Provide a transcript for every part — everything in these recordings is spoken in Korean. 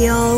어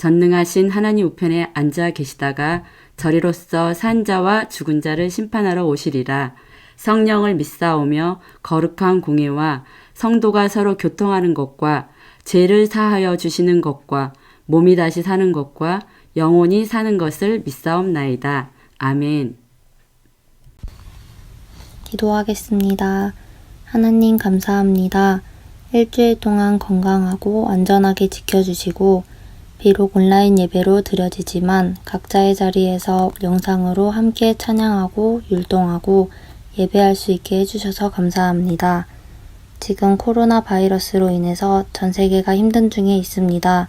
전능하신 하나님 우편에 앉아 계시다가 저리로서 산 자와 죽은 자를 심판하러 오시리라. 성령을 믿사오며 거룩한 공예와 성도가 서로 교통하는 것과 죄를 사하여 주시는 것과 몸이 다시 사는 것과 영혼이 사는 것을 믿사옵나이다. 아멘. 기도하겠습니다. 하나님 감사합니다. 일주일 동안 건강하고 안전하게 지켜주시고, 비록 온라인 예배로 드려지지만 각자의 자리에서 영상으로 함께 찬양하고 율동하고 예배할 수 있게 해주셔서 감사합니다. 지금 코로나 바이러스로 인해서 전 세계가 힘든 중에 있습니다.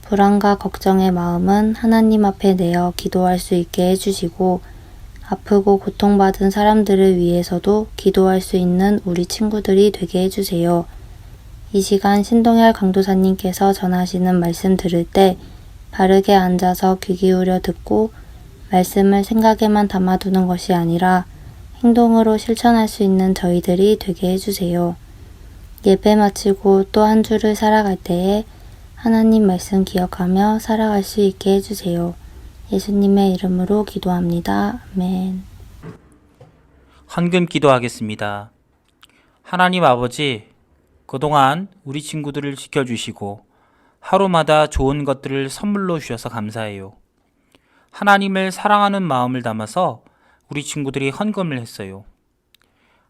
불안과 걱정의 마음은 하나님 앞에 내어 기도할 수 있게 해주시고, 아프고 고통받은 사람들을 위해서도 기도할 수 있는 우리 친구들이 되게 해주세요. 이 시간 신동열 강도사님께서 전하시는 말씀 들을 때 바르게 앉아서 귀 기울여 듣고 말씀을 생각에만 담아두는 것이 아니라 행동으로 실천할 수 있는 저희들이 되게 해주세요. 예배 마치고 또 한 주를 살아갈 때에 하나님 말씀 기억하며 살아갈 수 있게 해주세요. 예수님의 이름으로 기도합니다. 아멘. 헌금 기도하겠습니다. 하나님 아버지, 그동안 우리 친구들을 지켜주시고 하루마다 좋은 것들을 선물로 주셔서 감사해요. 하나님을 사랑하는 마음을 담아서 우리 친구들이 헌금을 했어요.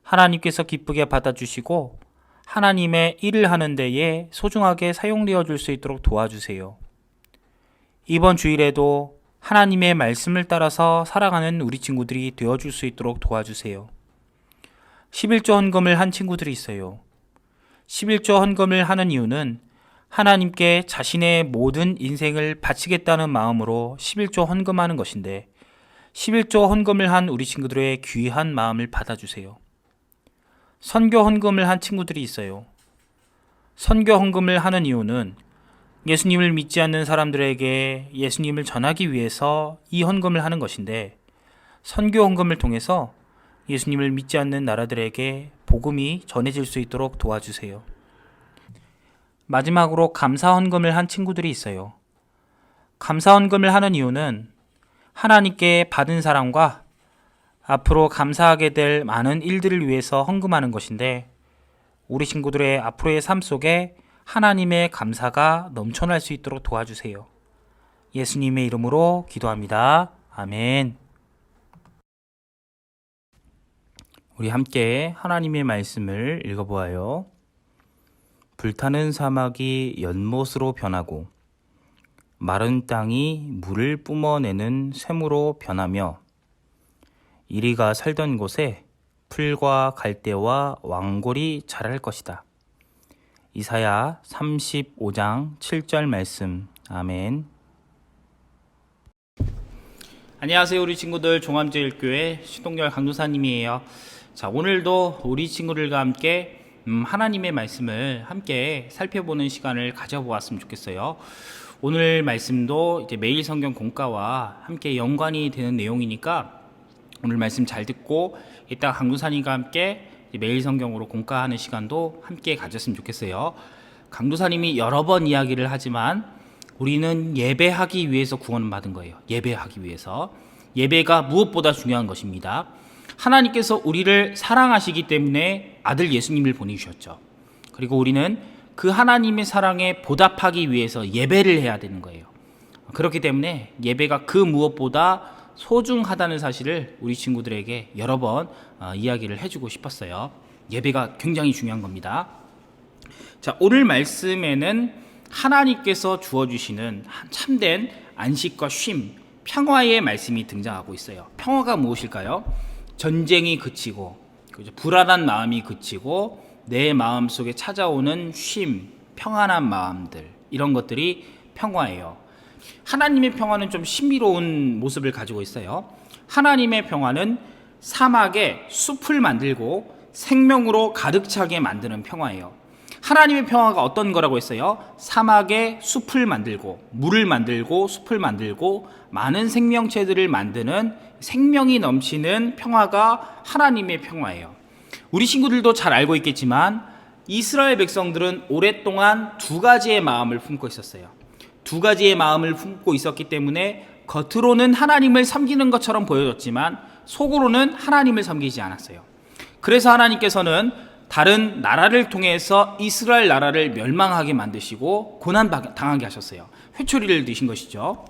하나님께서 기쁘게 받아주시고 하나님의 일을 하는 데에 소중하게 사용되어 줄 수 있도록 도와주세요. 이번 주일에도 하나님의 말씀을 따라서 살아가는 우리 친구들이 되어 줄 수 있도록 도와주세요. 11조 헌금을 한 친구들이 있어요. 11조 헌금을 하는 이유는 하나님께 자신의 모든 인생을 바치겠다는 마음으로 11조 헌금하는 것인데 11조 헌금을 한 우리 친구들의 귀한 마음을 받아주세요. 선교 헌금을 한 친구들이 있어요. 선교 헌금을 하는 이유는 예수님을 믿지 않는 사람들에게 예수님을 전하기 위해서 이 헌금을 하는 것인데 선교 헌금을 통해서 예수님을 믿지 않는 나라들에게 복음이 전해질 수 있도록 도와주세요. 마지막으로 감사 헌금을 한 친구들이 있어요. 감사 헌금을 하는 이유는 하나님께 받은 사랑과 앞으로 감사하게 될 많은 일들을 위해서 헌금하는 것인데 우리 친구들의 앞으로의 삶 속에 하나님의 감사가 넘쳐날 수 있도록 도와주세요. 예수님의 이름으로 기도합니다. 아멘. 우리 함께 하나님의 말씀을 읽어보아요. 불타는 사막이 연못으로 변하고 마른 땅이 물을 뿜어내는 샘으로 변하며 이리가 살던 곳에 풀과 갈대와 왕골이 자랄 것이다. 이사야 35장 7절 말씀. 아멘. 안녕하세요, 우리 친구들. 종암제일교회 시동열 강도사님이에요. 자, 오늘도 우리 친구들과 함께 음, 하나님의 말씀을 함께 살펴보는 시간을 가져보았으면 좋겠어요. 오늘 말씀도 이제 매일 성경 공과와 함께 연관이 되는 내용이니까 오늘 말씀 잘 듣고 이따 강도사님과 함께 매일 성경으로 공과하는 시간도 함께 가졌으면 좋겠어요. 강도사님이 여러 번 이야기를 하지만 우리는 예배하기 위해서 구원을 받은 거예요. 예배하기 위해서. 예배가 무엇보다 중요한 것입니다. 하나님께서 우리를 사랑하시기 때문에 아들 예수님을 보내주셨죠. 그리고 우리는 그 하나님의 사랑에 보답하기 위해서 예배를 해야 되는 거예요. 그렇기 때문에 예배가 그 무엇보다 소중하다는 사실을 우리 친구들에게 여러 번 어, 이야기를 해주고 싶었어요. 예배가 굉장히 중요한 겁니다. 자, 오늘 말씀에는 하나님께서 주어주시는 참된 안식과 쉼, 평화의 말씀이 등장하고 있어요. 평화가 무엇일까요? 전쟁이 그치고? 불안한 마음이 그치고, 내 마음 속에 찾아오는 쉼, 평안한 마음들, 이런 것들이 평화예요. 하나님의 평화는 좀 신비로운 모습을 가지고 있어요. 하나님의 평화는 사막에 숲을 만들고 생명으로 가득 차게 만드는 평화예요. 하나님의 평화가 어떤 거라고 했어요? 사막에 숲을 만들고 물을 만들고 숲을 만들고 많은 생명체들을 만드는 생명이 넘치는 평화가 하나님의 평화예요. 우리 친구들도 잘 알고 있겠지만 이스라엘 백성들은 오랫동안 두 가지의 마음을 품고 있었어요. 두 가지의 마음을 품고 있었기 때문에 겉으로는 하나님을 섬기는 것처럼 보여졌지만 속으로는 하나님을 섬기지 않았어요. 그래서 하나님께서는 다른 나라를 통해서 이스라엘 나라를 멸망하게 만드시고 고난 당하게 하셨어요. 회초리를 드신 것이죠.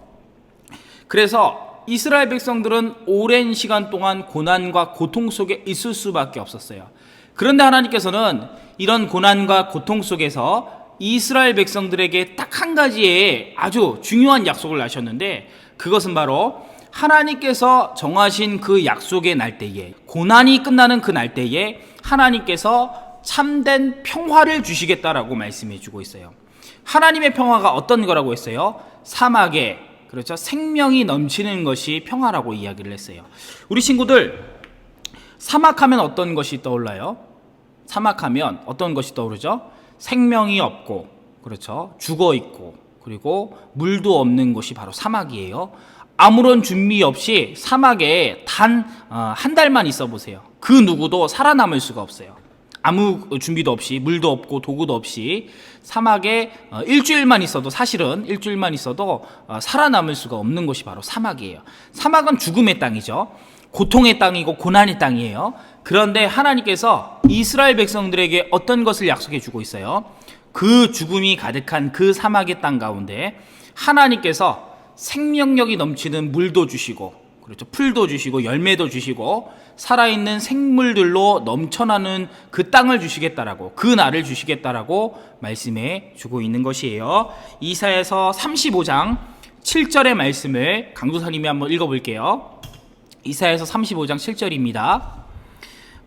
그래서 이스라엘 백성들은 오랜 시간 동안 고난과 고통 속에 있을 수밖에 없었어요. 그런데 하나님께서는 이런 고난과 고통 속에서 이스라엘 백성들에게 딱 한 가지의 아주 중요한 약속을 하셨는데 그것은 바로 하나님께서 정하신 그 약속의 날 때에 고난이 끝나는 그 날 때에 하나님께서 참된 평화를 주시겠다라고 말씀해 주고 있어요. 하나님의 평화가 어떤 거라고 했어요? 사막에 그렇죠. 생명이 넘치는 것이 평화라고 이야기를 했어요. 우리 친구들 사막하면 어떤 것이 떠올라요? 사막하면 어떤 것이 떠오르죠? 생명이 없고 그렇죠. 죽어 있고 그리고 물도 없는 곳이 바로 사막이에요. 아무런 준비 없이 사막에 단 한 달만 있어 보세요. 그 누구도 살아남을 수가 없어요. 아무 준비도 없이 물도 없고 도구도 없이 사막에 어, 일주일만 있어도 사실은 일주일만 있어도 어, 살아남을 수가 없는 곳이 바로 사막이에요. 사막은 죽음의 땅이죠. 고통의 땅이고 고난의 땅이에요. 그런데 하나님께서 이스라엘 백성들에게 어떤 것을 약속해 주고 있어요? 그 죽음이 가득한 그 사막의 땅 가운데 하나님께서 생명력이 넘치는 물도 주시고 그렇죠. 풀도 주시고 열매도 주시고 살아있는 생물들로 넘쳐나는 그 땅을 주시겠다라고 그 날을 주시겠다라고 말씀해 주고 있는 것이에요. 이사에서 35장 7절의 말씀을 강도사님이 한번 읽어볼게요. 이사에서 35장 7절입니다.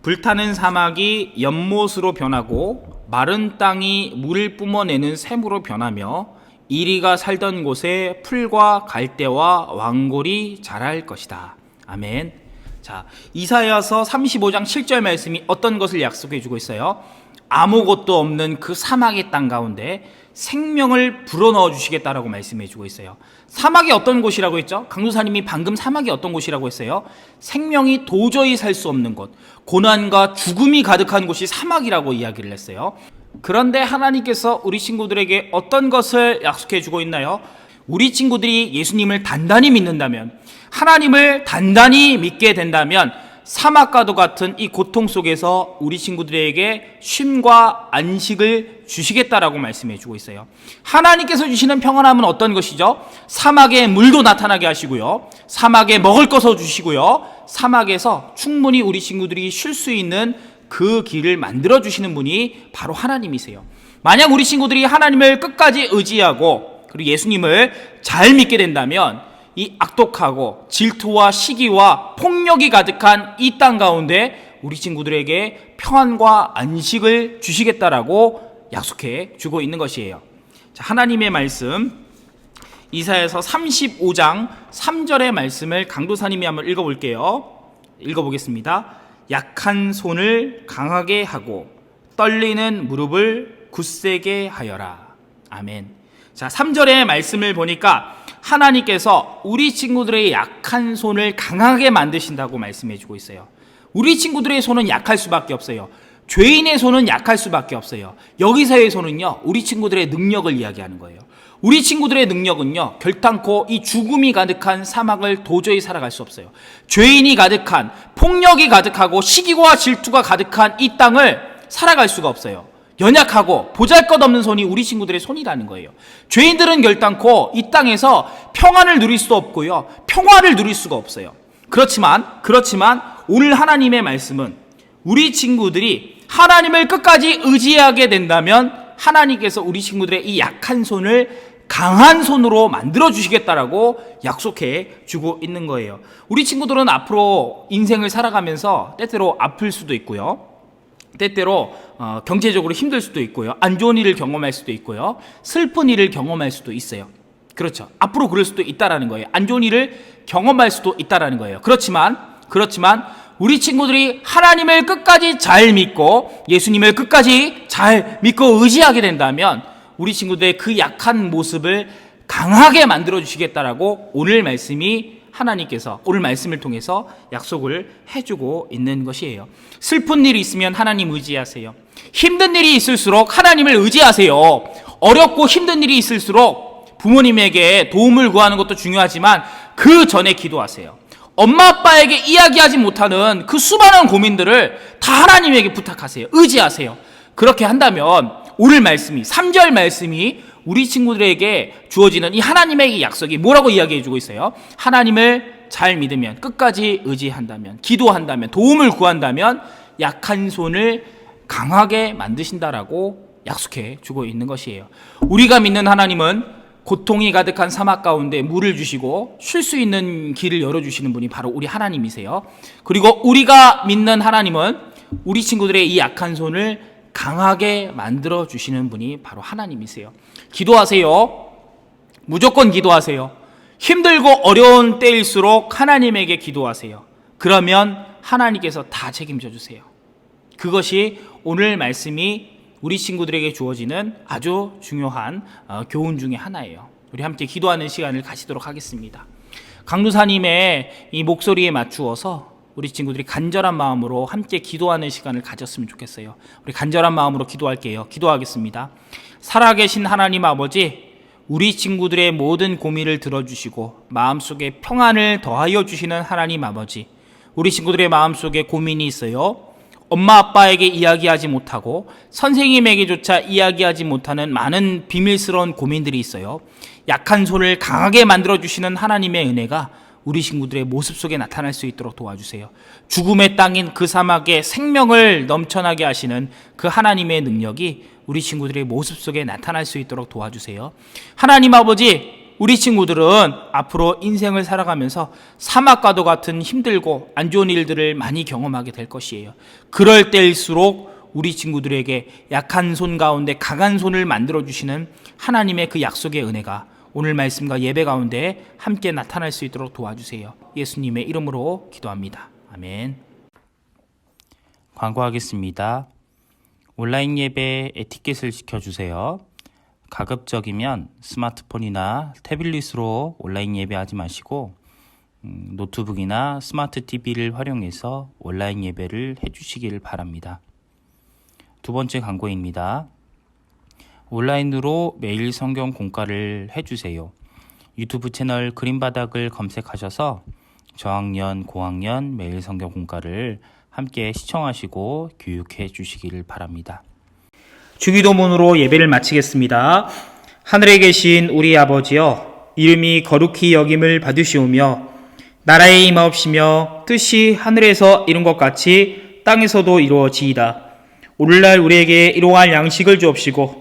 불타는 사막이 연못으로 변하고 마른 땅이 물을 뿜어내는 샘으로 변하며 이리가 살던 곳에 풀과 갈대와 왕골이 자랄 것이다. 아멘. 자, 이사야서 35장 7절 말씀이 어떤 것을 약속해 주고 있어요? 아무것도 없는 그 사막의 땅 가운데 생명을 불어넣어 주시겠다라고 말씀해 주고 있어요. 사막이 어떤 곳이라고 했죠? 강도사님이 방금 사막이 어떤 곳이라고 했어요? 생명이 도저히 살 수 없는 곳, 고난과 죽음이 가득한 곳이 사막이라고 이야기를 했어요. 그런데 하나님께서 우리 친구들에게 어떤 것을 약속해 주고 있나요? 우리 친구들이 예수님을 단단히 믿는다면, 하나님을 단단히 믿게 된다면, 사막과도 같은 이 고통 속에서 우리 친구들에게 쉼과 안식을 주시겠다라고 말씀해 주고 있어요. 하나님께서 주시는 평안함은 어떤 것이죠? 사막에 물도 나타나게 하시고요. 사막에 먹을 것을 주시고요. 사막에서 충분히 우리 친구들이 쉴 수 있는 그 길을 만들어 주시는 분이 바로 하나님이세요. 만약 우리 친구들이 하나님을 끝까지 의지하고 그리고 예수님을 잘 믿게 된다면 이 악독하고 질투와 시기와 폭력이 가득한 이 땅 가운데 우리 친구들에게 평안과 안식을 주시겠다라고 약속해 주고 있는 것이에요. 자, 하나님의 말씀 이사에서 35장 3절의 말씀을 강도사님이 한번 읽어볼게요. 읽어보겠습니다. 약한 손을 강하게 하고 떨리는 무릎을 굳세게 하여라. 아멘. 자, 3절의 말씀을 보니까 하나님께서 우리 친구들의 약한 손을 강하게 만드신다고 말씀해 주고 있어요. 우리 친구들의 손은 약할 수밖에 없어요. 죄인의 손은 약할 수밖에 없어요. 여기서의 손은요, 우리 친구들의 능력을 이야기하는 거예요. 우리 친구들의 능력은요, 결탄코 이 죽음이 가득한 사막을 도저히 살아갈 수 없어요. 죄인이 가득한, 폭력이 가득하고 시기와 질투가 가득한 이 땅을 살아갈 수가 없어요. 연약하고 보잘 것 없는 손이 우리 친구들의 손이라는 거예요. 죄인들은 결단코 이 땅에서 평안을 누릴 수 없고요. 평화를 누릴 수가 없어요. 그렇지만, 그렇지만 오늘 하나님의 말씀은 우리 친구들이 하나님을 끝까지 의지하게 된다면 하나님께서 우리 친구들의 이 약한 손을 강한 손으로 만들어 주시겠다라고 약속해 주고 있는 거예요. 우리 친구들은 앞으로 인생을 살아가면서 때때로 아플 수도 있고요. 때때로 어, 경제적으로 힘들 수도 있고요. 안 좋은 일을 경험할 수도 있고요. 슬픈 일을 경험할 수도 있어요. 그렇죠. 앞으로 그럴 수도 있다라는 거예요. 안 좋은 일을 경험할 수도 있다라는 거예요. 그렇지만 그렇지만 우리 친구들이 하나님을 끝까지 잘 믿고 예수님을 끝까지 잘 믿고 의지하게 된다면 우리 친구들의 그 약한 모습을 강하게 만들어 주시겠다라고 오늘 말씀이 하나님께서 오늘 말씀을 통해서 약속을 해주고 있는 것이에요. 슬픈 일이 있으면 하나님 의지하세요. 힘든 일이 있을수록 하나님을 의지하세요. 어렵고 힘든 일이 있을수록 부모님에게 도움을 구하는 것도 중요하지만 그 전에 기도하세요. 엄마 아빠에게 이야기하지 못하는 그 수많은 고민들을 다 하나님에게 부탁하세요. 의지하세요. 그렇게 한다면 오늘 말씀이 3절 말씀이 우리 친구들에게 주어지는 이 하나님의 이 약속이 뭐라고 이야기해 주고 있어요? 하나님을 잘 믿으면 끝까지 의지한다면 기도한다면 도움을 구한다면 약한 손을 강하게 만드신다라고 약속해 주고 있는 것이에요. 우리가 믿는 하나님은 고통이 가득한 사막 가운데 물을 주시고 쉴 수 있는 길을 열어 주시는 분이 바로 우리 하나님이세요. 그리고 우리가 믿는 하나님은 우리 친구들의 이 약한 손을 강하게 만들어 주시는 분이 바로 하나님이세요. 기도하세요. 무조건 기도하세요. 힘들고 어려운 때일수록 하나님에게 기도하세요. 그러면 하나님께서 다 책임져 주세요. 그것이 오늘 말씀이 우리 친구들에게 주어지는 아주 중요한 어, 교훈 중의 하나예요. 우리 함께 기도하는 시간을 가지도록 하겠습니다. 강도사님의 이 목소리에 맞추어서 우리 친구들이 간절한 마음으로 함께 기도하는 시간을 가졌으면 좋겠어요. 우리 간절한 마음으로 기도할게요. 기도하겠습니다. 살아계신 하나님 아버지, 우리 친구들의 모든 고민을 들어주시고 마음속에 평안을 더하여 주시는 하나님 아버지, 우리 친구들의 마음속에 고민이 있어요. 엄마 아빠에게 이야기하지 못하고 선생님에게조차 이야기하지 못하는 많은 비밀스러운 고민들이 있어요. 약한 손을 강하게 만들어 주시는 하나님의 은혜가 우리 친구들의 모습 속에 나타날 수 있도록 도와주세요. 죽음의 땅인 그 사막에 생명을 넘쳐나게 하시는 그 하나님의 능력이 우리 친구들의 모습 속에 나타날 수 있도록 도와주세요. 하나님 아버지, 우리 친구들은 앞으로 인생을 살아가면서 사막과도 같은 힘들고 안 좋은 일들을 많이 경험하게 될 것이에요. 그럴 때일수록 우리 친구들에게 약한 손 가운데 강한 손을 만들어 주시는 하나님의 그 약속의 은혜가 오늘 말씀과 예배 가운데 함께 나타날 수 있도록 도와주세요. 예수님의 이름으로 기도합니다. 아멘. 광고하겠습니다. 온라인 예배 에티켓을 지켜주세요. 가급적이면 스마트폰이나 태블릿으로 온라인 예배하지 마시고 음, 노트북이나 스마트 TV를 활용해서 온라인 예배를 해주시길 바랍니다. 두 번째 광고입니다. 온라인으로 매일 성경 공과를 해주세요. 유튜브 채널 그림바닥을 검색하셔서 저학년, 고학년 매일 성경 공과를 함께 시청하시고 교육해 주시기를 바랍니다. 주기도문으로 예배를 마치겠습니다. 하늘에 계신 우리 아버지여, 이름이 거룩히 여김을 받으시오며, 나라의 임하옵시며, 뜻이 하늘에서 이룬 것 같이 땅에서도 이루어지이다. 오늘날 우리에게 일용할 양식을 주옵시고,